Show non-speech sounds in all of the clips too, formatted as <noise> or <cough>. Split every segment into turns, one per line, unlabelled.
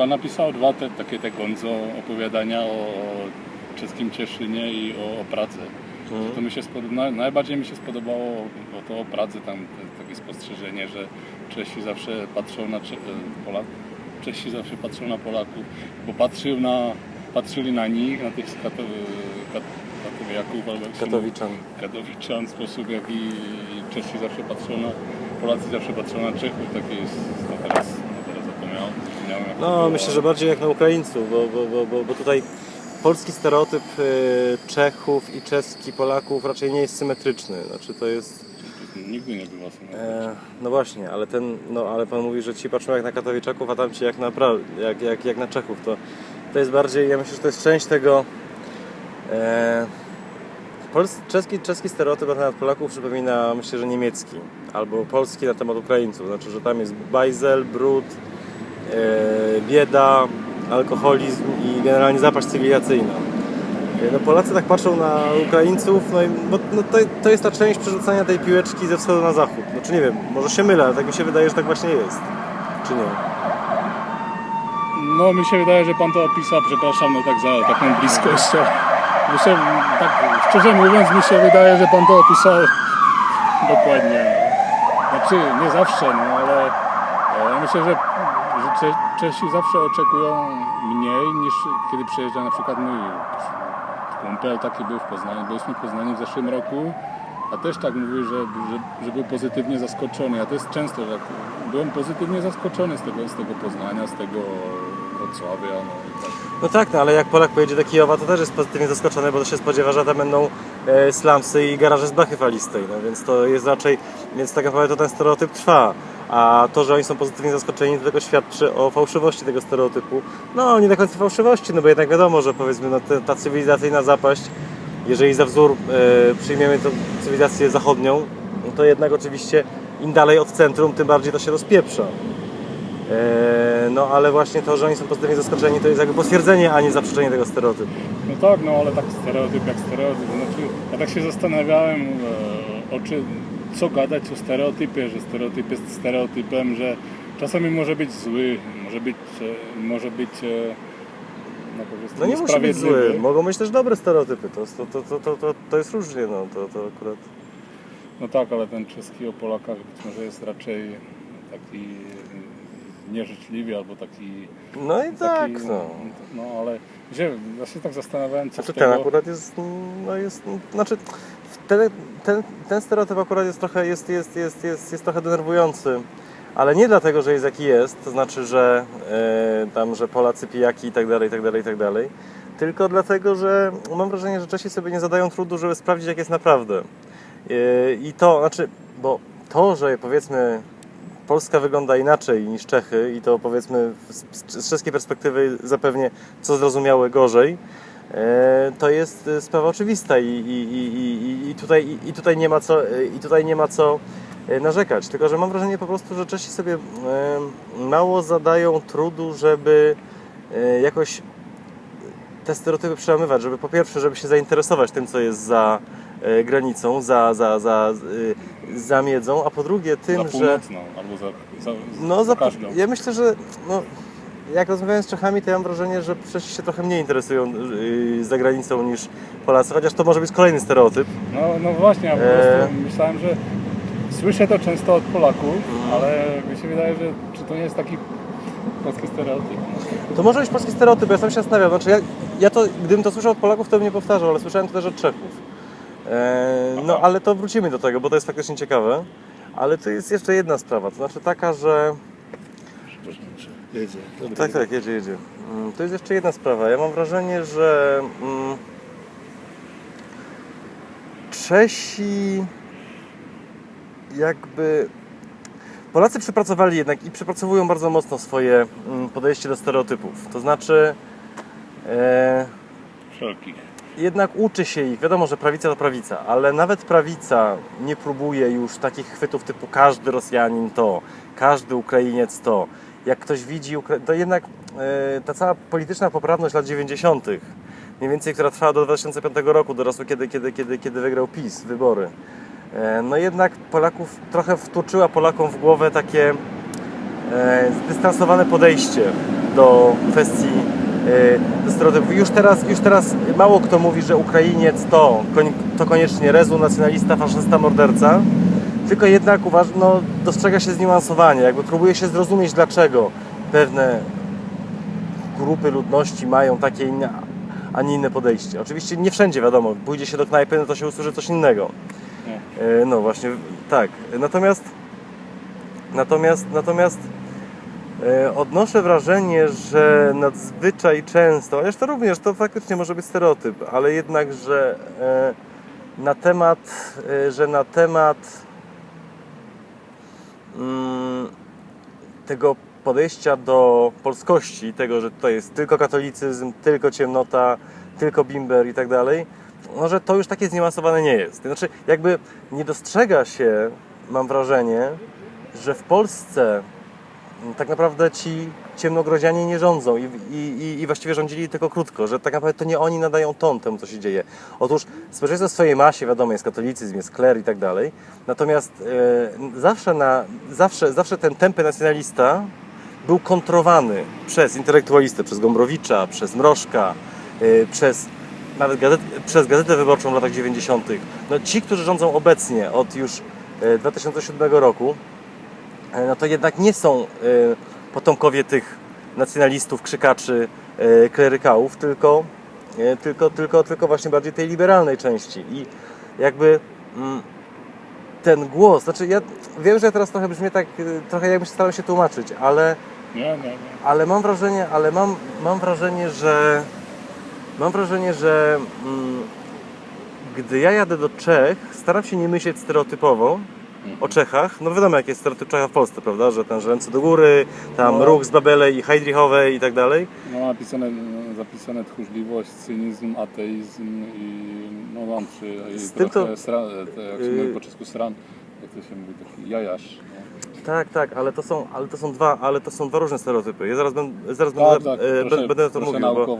pan napisał dwa te, takie te gonzo opowiadania o, o czeskim Cieszynie i o, o Pradze.
Mhm.
To mi się spodoba, naj- najbardziej mi się spodobało o to o Pradze, tam te, takie spostrzeżenie, że Czesi zawsze patrzą na Cze- e, Polak, Czesi zawsze patrzą na Polaków, bo patrzył na, patrzyli na nich, na tych skato, kat, katowiaków albo
Katowiczan.
Katowiczan, w sposób jaki Czesi zawsze patrzą na, Polacy zawsze patrzą na Czechów, takie jest, no teraz, no jak
No, myślę, że bardziej jak na Ukraińców, bo, bo, bo, bo, tutaj polski stereotyp y, Czechów i czeski Polaków raczej nie jest symetryczny. Znaczy to jest.
Nigdy nie było symetryczne.
E, no właśnie, ale ten, no ale pan mówi, że ci patrzą jak na Katowiczaków, a tamci jak na, jak, jak, jak na Czechów. To, to jest bardziej, ja myślę, że to jest część tego. E, czeski, czeski stereotyp na temat Polaków przypomina, myślę, że niemiecki, albo polski na temat Ukraińców. Znaczy, że tam jest bajzel, brud, bieda, alkoholizm i generalnie zapaść cywilizacyjna. E, No Polacy tak patrzą na Ukraińców, no i no to, to jest ta część przerzucania tej piłeczki ze wschodu na zachód. Znaczy nie wiem, może się mylę, ale tak mi się wydaje, że tak właśnie jest. Czy nie?
No mi się wydaje, że pan to opisał, przepraszam, no tak za taką bliskością. Myślę, tak szczerze mówiąc, mi się wydaje, że pan to opisał dokładnie. Znaczy, nie zawsze, no ale e, ja myślę, że, że Cze- Czesi zawsze oczekują mniej niż kiedy przyjeżdża na przykład mój kumpel, taki był w Poznaniu. Byliśmy w Poznaniu w zeszłym roku, a też tak mówił, że, że, że był pozytywnie zaskoczony. Ja też często tak, byłem pozytywnie zaskoczony z tego, z tego Poznania, z tego Wrocławia. No, tak.
No tak, no ale jak Polak pojedzie do Kijowa, to też jest pozytywnie zaskoczony, bo to się spodziewa, że tam będą e, slumsy i garaże z blachy falistej, no więc to jest raczej, więc tak naprawdę to ten stereotyp trwa. A to, że oni są pozytywnie zaskoczeni, to tylko świadczy o fałszywości tego stereotypu. No, nie do końca fałszywości, no bo jednak wiadomo, że powiedzmy, no, ta cywilizacyjna zapaść, jeżeli za wzór e, przyjmiemy tą cywilizację zachodnią, no to jednak oczywiście im dalej od centrum, tym bardziej to się rozpieprza. E, No ale właśnie to, że oni są pozytywnie zaskoczeni, to jest jakby potwierdzenie, a nie zaprzeczenie tego stereotypu.
no tak, no ale tak stereotyp jak stereotyp. Znaczy, ja tak się zastanawiałem, e, o czy, co gadać o stereotypie, że stereotyp jest stereotypem, że czasami może być zły, może być, e, może być e, no,
No nie musi być zły, mogą być też dobre stereotypy, to, to, to, to, to, to, jest różnie, no. To, to akurat...
No tak, ale ten czeski o Polakach być może jest raczej taki nieżyczliwy albo taki...
No i tak,
taki,
no.
No ale ja się tak zastanawiałem, co
Znaczy
z
ten
tego...
akurat jest, no jest, znaczy ten, ten, ten stereotyp akurat jest trochę, jest, jest, jest, jest, jest trochę denerwujący, ale nie dlatego, że jest jaki jest, to znaczy, że e, tam, że Polacy pijaki i tak dalej, i tak dalej, i tak dalej, tylko dlatego, że mam wrażenie, że Czesi sobie nie zadają trudu, żeby sprawdzić, jak jest naprawdę. E, I to, znaczy, bo to, że powiedzmy Polska wygląda inaczej niż Czechy i to powiedzmy z, z czeskiej perspektywy zapewnie co zrozumiałe gorzej, to jest e, sprawa oczywista i, i, i, i, tutaj, i, tutaj nie ma co, e, i tutaj nie ma co e, narzekać. Tylko, że mam wrażenie po prostu, że Czesi sobie e, mało zadają trudu, żeby e, jakoś te stereotypy przełamywać, żeby po pierwsze, żeby się zainteresować tym, co jest za e, granicą, za, za, za, e, za miedzą, a po drugie tym,
za
że...
albo za, za,
No,
za
za,
każdą.
ja myślę, że no, jak rozmawiałem z Czechami, to ja mam wrażenie, że Czesi się trochę mniej interesują yy, za granicą niż Polacy, chociaż to może być kolejny stereotyp.
No, no właśnie, ja po
Eee.
prostu myślałem, że słyszę to często od Polaków,
Mhm.
ale mi się wydaje, że czy to nie jest taki polski stereotyp.
To może być polski stereotyp, ja sam się zastanawiam. Znaczy, ja, ja to, gdybym to słyszał od Polaków, to bym nie powtarzał, ale słyszałem to też od Czechów. E, no, ale to wrócimy do tego, bo to jest faktycznie ciekawe. Ale to jest jeszcze jedna sprawa, to znaczy taka, że
Jedzie.
Tak, tak, jedzie, jedzie. Mm, To jest jeszcze jedna sprawa. Ja mam wrażenie, że mm, Czesi jakby. Polacy przepracowali jednak i przepracowują bardzo mocno swoje mm, podejście do stereotypów. To znaczy, e,
Wszelkich.
jednak uczy się ich. Wiadomo, że prawica to prawica, ale nawet prawica nie próbuje już takich chwytów typu każdy Rosjanin to, każdy Ukrainiec to. Jak ktoś widzi, to jednak e, ta cała polityczna poprawność lat 90., mniej więcej, która trwała do 2005 roku, do czasu, kiedy, kiedy, kiedy, kiedy wygrał PiS wybory. E, no jednak Polaków trochę wtłoczyła Polakom w głowę takie e, zdystansowane podejście do kwestii. Już teraz, już teraz mało kto mówi, że Ukrainiec to, to koniecznie rezu, nacjonalista, faszysta, morderca. Tylko jednak uważ, no, dostrzega się zniuansowanie, jakby próbuje się zrozumieć, dlaczego pewne grupy ludności mają takie inne, a nie inne podejście. Oczywiście nie wszędzie wiadomo, pójdzie się do knajpy, no to się usłyszy coś innego.
Nie.
E, No właśnie, tak. Natomiast natomiast natomiast e, odnoszę wrażenie, że nadzwyczaj często, chociaż to również to faktycznie może być stereotyp, ale jednak, że e, na temat, że na temat tego podejścia do polskości, tego, że to jest tylko katolicyzm, tylko ciemnota, tylko bimber i tak dalej, no, że to już takie zniuansowane nie jest. Znaczy, jakby nie dostrzega się, mam wrażenie, że w Polsce mm, tak naprawdę ci ciemnogrodzianie nie rządzą i, i, i- właściwie rządzili tylko krótko, że tak naprawdę to nie oni nadają ton temu, co się dzieje. Otóż społeczeństwo w swojej masie, wiadomo, jest katolicyzm, jest kler i tak dalej, natomiast e, zawsze, na, zawsze, zawsze ten tępy nacjonalista był kontrowany przez intelektualistę, przez Gombrowicza, przez Mrożka, e, przez nawet gazet, przez Gazetę Wyborczą w latach 90. No, ci, którzy rządzą obecnie od już e, 2007 roku, e, no to jednak nie są e, potomkowie tych nacjonalistów, krzykaczy, e, klerykałów, tylko, e, tylko, tylko, tylko właśnie bardziej tej liberalnej części. I jakby mm, ten głos, znaczy ja wiem, że ja teraz trochę brzmię tak, e, trochę jakbym się starał się tłumaczyć, ale
Nie, nie, nie.
ale mam wrażenie, ale mam, mam wrażenie, że mam wrażenie, że mm, gdy ja jadę do Czech, staram się nie myśleć stereotypowo o Czechach. No wiadomo, jak jest stereotyp Czecha w Polsce, prawda? Że ten że ręce do góry, tam
No.
ruch z Babelej i Heidrichowej i tak dalej.
No napisane, no, zapisane tchórzliwość, cynizm, ateizm i no mam przy
Z tym
trochę
to-
sra, to, jak się mówi po czesku sran, jak to się mówi, taki jajasz. Nie?
Tak, tak, ale to są, ale to są dwa, ale to są dwa różne stereotypy. Ja zaraz, będę, zaraz
Tak,
będę,
tak,
e,
proszę,
będę to mówił, bo,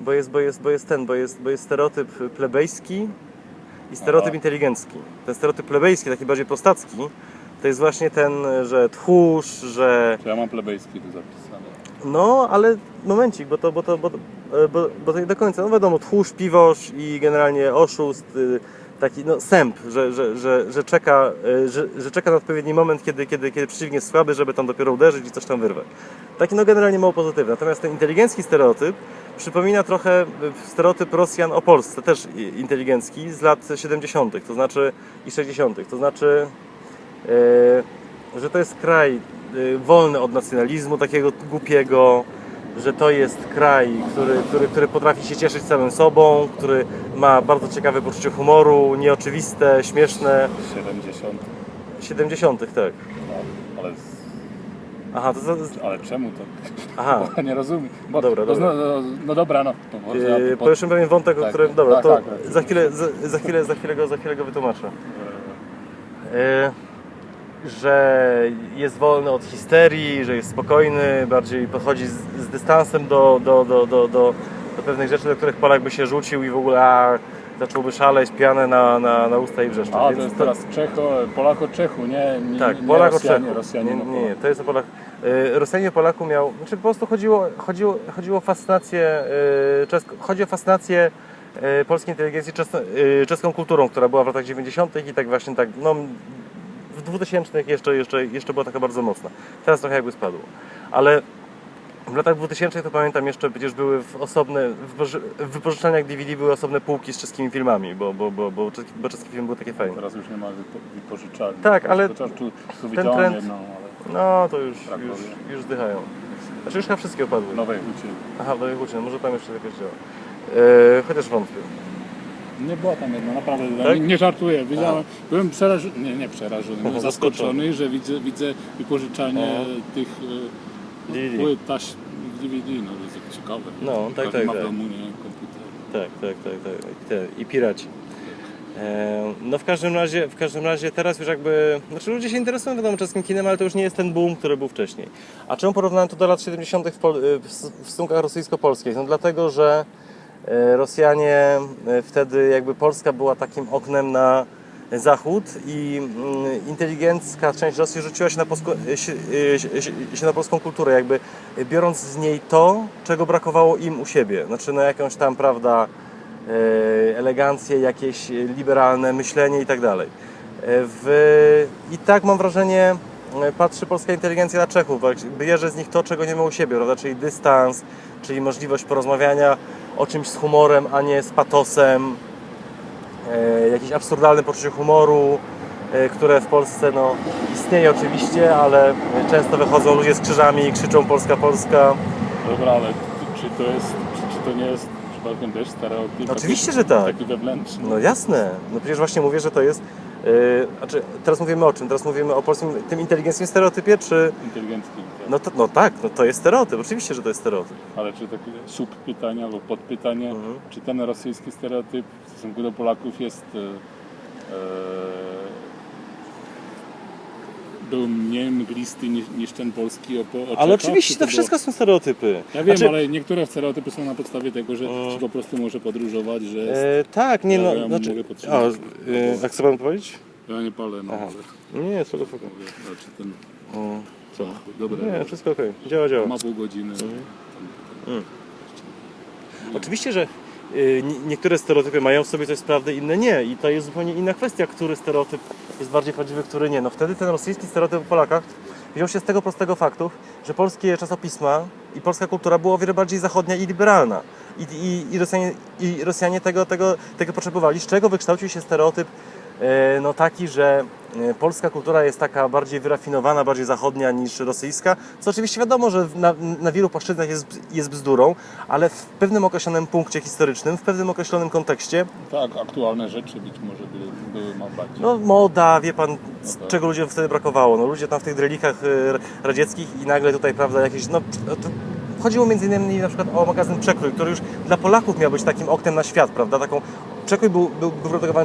bo jest, bo jest, bo jest ten, bo jest, bo jest stereotyp plebejski i stereotyp
Aha.
inteligencki. Ten stereotyp plebejski, taki bardziej prostacki, to jest właśnie ten, że tchórz, że
To ja mam plebejski tu zapisane.
no, ale momencik, bo to, bo to, bo, e, bo, bo to nie do końca, no wiadomo, tchórz, piwosz i generalnie oszust, y, taki no sęp, że, że, że, że, czeka, y, że, że czeka na odpowiedni moment, kiedy, kiedy, kiedy przeciwnik jest słaby, żeby tam dopiero uderzyć i coś tam wyrwać. Taki no generalnie mało pozytywny. Natomiast ten inteligencki stereotyp przypomina trochę y, stereotyp Rosjan o Polsce, też inteligencki z lat 70., to znaczy i 60., to znaczy e, że to jest kraj e, wolny od nacjonalizmu takiego głupiego, że to jest kraj, który, który, który potrafi się cieszyć samym sobą, który ma bardzo ciekawe poczucie humoru, nieoczywiste, śmieszne.
70.
70. tak.
No, ale,
Aha, to, to,
ale czemu to?
aha. <laughs>
Nie rozumiem. Bo,
Dobra, dobra.
No, no, dobra, no. Ja
Yy,
po-
Poruszymy pewien wątek, o
tak,
którym. Dobra,
tak,
to
tak, tak.
za chwilę, za, za, chwilę, za, chwilę go, za chwilę go wytłumaczę. E, że jest wolny od histerii, że jest spokojny, bardziej podchodzi z, z dystansem do, do, do, do, do, do pewnych rzeczy, do których Polak by się rzucił i w ogóle a, zacząłby szaleć, pianę na, na, na usta i wrzeszczeć.
A, to jest teraz Czecho, Polak o Czechu, nie, nie,
tak,
nie
Polak
Rosjanie,
Czechu.
Rosjanie
nie,
no
nie, nie, to jest o Polak. E, Rosjanie o Polaku miał, znaczy po prostu chodziło, chodziło, chodziło o fascynację, e, czesko, chodzi o fascynację e, polskiej inteligencji czes, e, czeską kulturą, która była w latach 90. i tak właśnie tak, no w 2000 jeszcze, jeszcze, jeszcze była taka bardzo mocna. Teraz trochę jakby spadło. Ale w latach 2000 to pamiętam jeszcze przecież były w osobne, w, wypoży- w wypożyczalniach DVD były osobne półki z czeskimi filmami, bo, bo, bo, bo, czeski, bo czeskie filmy były takie fajne.
Teraz już nie ma wypo, wypożyczalni.
Tak, ale
Chociaż tu, tu widziałem
trend-
jedną, ale
No to już,
Tak
już, już zdychają. Znaczy już chyba wszystkie opadły.
w Nowej Hucie.
Aha, do Jechucie, może tam jeszcze jakieś działa. E, chociaż wątpię.
Nie była tam jedna, naprawdę.
Tak?
Nie, nie żartuję. Widziałem, byłem przerażony, nie, nie przerażony, byłem <laughs>
Zaskoczony.
że widzę, widzę wypożyczalnie tych e,
DVD.
płyt, taś DVD, no to jest takie ciekawe.
No, tak,
Każdy
tak,
ma
tak.
komputer.
Tak, tak, tak, tak. I, te, i piraci. E, no w każdym razie, w każdym razie teraz już jakby, znaczy ludzie się interesują wiadomo czeskim kinem, ale to już nie jest ten boom, który był wcześniej. A czemu porównałem to do lat 70. w, Pol- w s- w stosunkach rosyjsko-polskich? No dlatego, że e, Rosjanie e, wtedy jakby Polska była takim oknem na Zachód i mm, inteligencka część Rosji rzuciła się na, polską, się, się, się, się na polską kulturę, jakby biorąc z niej to, czego brakowało im u siebie. Znaczy no jakąś tam, prawda, e, elegancję, jakieś liberalne myślenie i tak dalej. E, I tak mam wrażenie, e, patrzy polska inteligencja na Czechów, bierze z nich to, czego nie ma u siebie, prawda? czyli dystans, czyli możliwość porozmawiania o czymś z humorem, a nie z patosem, e, jakieś absurdalne poczucie humoru, e, które w Polsce no, istnieje oczywiście, ale często wychodzą ludzie z krzyżami i krzyczą Polska, Polska.
Dobra, ale czy to jest, czy, czy to nie jest przypadkiem też stereotyp?
Oczywiście,
taki,
że tak.
Taki wewnętrzny.
No jasne, no przecież właśnie mówię, że to jest. Yy, znaczy, teraz mówimy o czym? Teraz mówimy o polskim tym inteligenckim stereotypie, czy.
Inteligentny. Tak.
No, to, no tak, no to jest stereotyp, oczywiście, że to jest stereotyp.
Ale czy takie subpytanie albo podpytanie,
Mhm.
czy ten rosyjski stereotyp w stosunku do Polaków jest e, e, był mniej mglisty niż, niż ten polski o, po- o
Ale oczywiście
czy
to
było-
wszystko są stereotypy.
Ja wiem,
Znaczy,
ale niektóre stereotypy są na podstawie tego, że
Mm.
się po prostu może podróżować, że jest,
E, tak, nie
Ja-
no,
ja
znaczy.
mogę
A, e, a chce pan powiedzieć?
ja nie palę, no
Aha.
ale
Nie, spoko.
mówię, znaczy ten,
Mm,
co, dobra,
Nie, wszystko okej, działa, działa.
ma pół godziny.
Oczywiście, że y, nie- niektóre stereotypy mają w sobie coś prawdy, inne nie. I to jest zupełnie inna kwestia, który stereotyp jest bardziej prawdziwy, który nie. No wtedy ten rosyjski stereotyp o Polakach wziął się z tego prostego faktu, że polskie czasopisma i polska kultura była o wiele bardziej zachodnia i liberalna. I, i, i, Rosjanie, i Rosjanie tego, tego, tego potrzebowali, z czego wykształcił się stereotyp no taki, że e, polska kultura jest taka bardziej wyrafinowana, bardziej zachodnia niż rosyjska, co oczywiście wiadomo, że na, na wielu płaszczyznach jest, jest bzdurą, ale w pewnym określonym punkcie historycznym, w pewnym określonym kontekście,
Tak, aktualne rzeczy być może były, były bardziej.
no moda, wie pan, z
tak.
czego ludziom wtedy brakowało, no ludzie tam w tych drelikach e, radzieckich i nagle tutaj, prawda, jakieś, no chodziło między innymi na przykład o magazyn Przekrój, który już dla Polaków miał być takim oknem na świat, prawda, taką Przekrój był, był,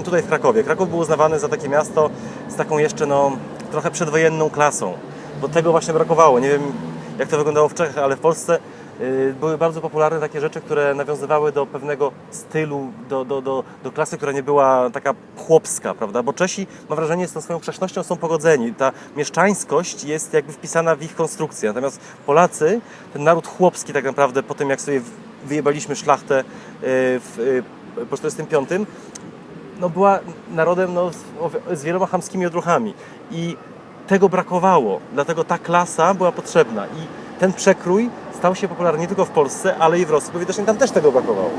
tutaj w Krakowie. Kraków był uznawany za takie miasto z taką jeszcze no, trochę przedwojenną klasą, bo tego właśnie brakowało. Nie wiem jak to wyglądało w Czechach, ale w Polsce y, były bardzo popularne takie rzeczy, które nawiązywały do pewnego stylu, do, do, do, do klasy, która nie była taka chłopska, prawda? Bo Czesi, mam wrażenie, z tą swoją grzecznością są pogodzeni. Ta mieszczańskość jest jakby wpisana w ich konstrukcję. Natomiast Polacy, ten naród chłopski tak naprawdę, po tym jak sobie wyjebaliśmy szlachtę y, w, y, po 45, no była narodem no, z, wieloma chamskimi odruchami. I tego brakowało, dlatego ta klasa była potrzebna. I ten przekrój stał się popularny nie tylko w Polsce, ale i w Rosji, bo widocznie tam też tego brakowało.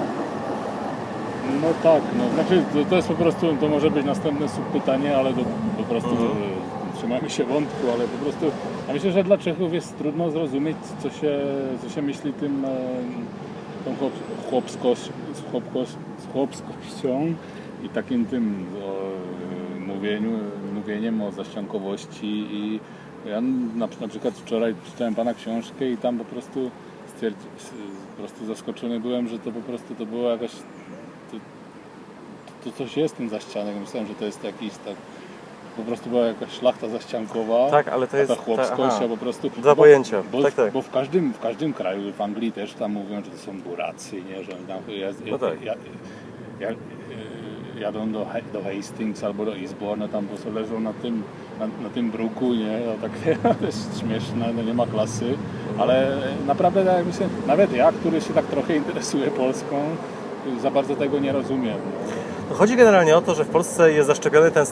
No tak, no znaczy to, to jest po prostu, to może być następne subpytanie, ale to po prostu
Mhm.
trzymajmy się wątku, ale po prostu ja myślę, że dla Czechów jest trudno zrozumieć, co się, co się myśli tym tą chłop, chłopskość, z, chłopskością i takim tym o, mówieniu, mówieniem o zaściankowości i ja na, na przykład wczoraj czytałem Pana książkę i tam po prostu stwierdzi, po prostu zaskoczony byłem, że to po prostu to było jakaś to, to coś jest ten zaścianek. Myślałem, że to jest jakiś tak. Po prostu była jakaś szlachta zaściankowa.
Tak, ale to jest-
ta chłopskość,
ta-
a po prostu.
Dwa pojęcia.
Bo,
Tak, tak.
bo w, każdym, w każdym kraju, w Anglii też tam mówią, że to są buracy, nie? Że tam ja,
No tak.
ja, ja, jadą do, do Hastings albo do Eastbourne, tam po prostu leżą na tym, na, na tym bruku, nie? No, tak, <laughs> to jest śmieszne, no nie ma klasy, ale naprawdę tak myślę, nawet ja, który się tak trochę interesuje Polską, za bardzo tego nie rozumiem.
No, chodzi generalnie o to, że w Polsce jest zaszczepiony ten,